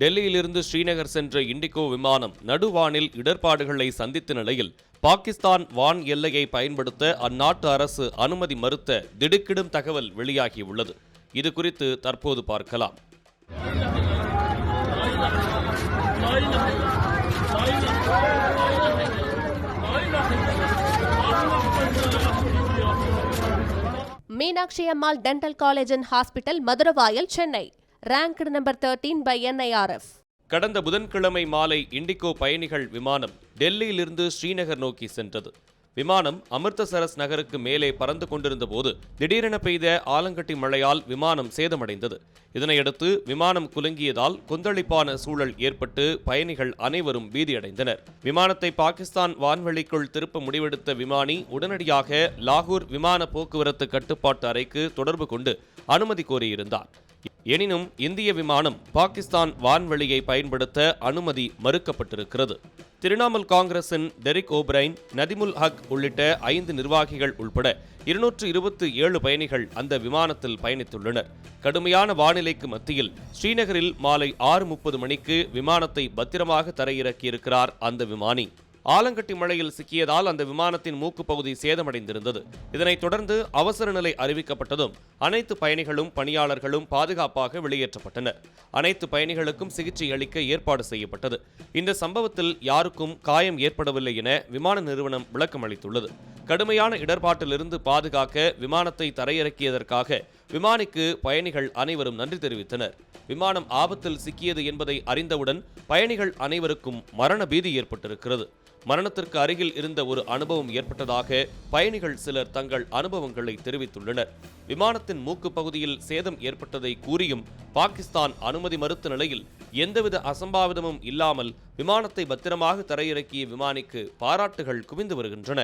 டெல்லியிலிருந்து ஸ்ரீநகர் சென்ற இண்டிகோ விமானம் நடுவானில் இடர்பாடுகளை சந்தித்த நிலையில் பாகிஸ்தான் வான் எல்லையை பயன்படுத்த அந்நாட்டு அரசு அனுமதி மறுத்த திடுக்கிடும் தகவல் வெளியாகியுள்ளது. இது குறித்து தற்போது பார்க்கலாம். Meenakshi Ammal dental college and hospital Maduravoyal Chennai. Ranked number thirteen by NIRF கடந்த புதன்கிழமை மாலை இண்டிகோ பயணிகள் விமானம் டெல்லியிலிருந்து ஸ்ரீநகர் நோக்கி சென்றது. விமானம் அமிர்தசரஸ் நகருக்கு மேலே பறந்து கொண்டிருந்த போது திடீரென பெய்த ஆலங்கட்டி மழையால் விமானம் சேதமடைந்தது. இதனையடுத்து விமானம் குலுங்கியதால் கொந்தளிப்பான சூழல் ஏற்பட்டு பயணிகள் அனைவரும் பீதியடைந்தனர். விமானத்தை பாகிஸ்தான் வான்வெளிக்குள் திருப்ப முடிவெடுத்த விமானி உடனடியாக லாகூர் விமான போக்குவரத்து கட்டுப்பாட்டு அறைக்கு தொடர்பு கொண்டு அனுமதி கோரியிருந்தார். எனினும் இந்திய விமானம் பாகிஸ்தான் வான்வெளியை பயன்படுத்த அனுமதி மறுக்கப்பட்டிருக்கிறது. திரிணாமுல் காங்கிரசின் டெரிக் ஓப்ரைன் நதிமுல் ஹக் உள்ளிட்ட ஐந்து நிர்வாகிகள் உள்பட இருநூற்று இருபத்தி ஏழு பயணிகள் அந்த விமானத்தில் பயணித்துள்ளனர். கடுமையான வானிலைக்கு மத்தியில் ஸ்ரீநகரில் மாலை ஆறு முப்பது மணிக்கு விமானத்தை பத்திரமாக தரையிறக்கியிருக்கிறார் அந்த விமானி. ஆலங்கட்டி மழையில் சிக்கியதால் அந்த விமானத்தின் மூக்கு பகுதி சேதமடைந்திருந்தது. இதனைத் தொடர்ந்து அவசர நிலை அறிவிக்கப்பட்டதும் அனைத்து பயணிகளும் பணியாளர்களும் பாதுகாப்பாக வெளியேற்றப்பட்டனர். அனைத்து பயணிகளுக்கும் சிகிச்சை அளிக்க ஏற்பாடு செய்யப்பட்டது. இந்த சம்பவத்தில் யாருக்கும் காயம் ஏற்படவில்லை என விமான நிறுவனம் விளக்கம் அளித்துள்ளது. கடுமையான இடர்பாட்டிலிருந்து பாதுகாக்க விமானத்தை தரையிறக்கியதற்காக விமானிக்கு பயணிகள் அனைவரும் நன்றி தெரிவித்தனர். விமானம் ஆபத்தில் சிக்கியது என்பதை அறிந்தவுடன் பயணிகள் அனைவருக்கும் மரண பீதி ஏற்பட்டிருக்கிறது. மரணத்திற்கு அருகில் இருந்த ஒரு அனுபவம் ஏற்பட்டதாக பயணிகள் சிலர் தங்கள் அனுபவங்களை தெரிவித்துள்ளனர். விமானத்தின் மூக்கு பகுதியில் சேதம் ஏற்பட்டதை கூறியும் பாகிஸ்தான் அனுமதி மறுத்த நிலையில் எந்தவித அசம்பாவிதமும் இல்லாமல் விமானத்தை பத்திரமாக தரையிறக்கிய விமானிக்கு பாராட்டுகள் குவிந்து வருகின்றன.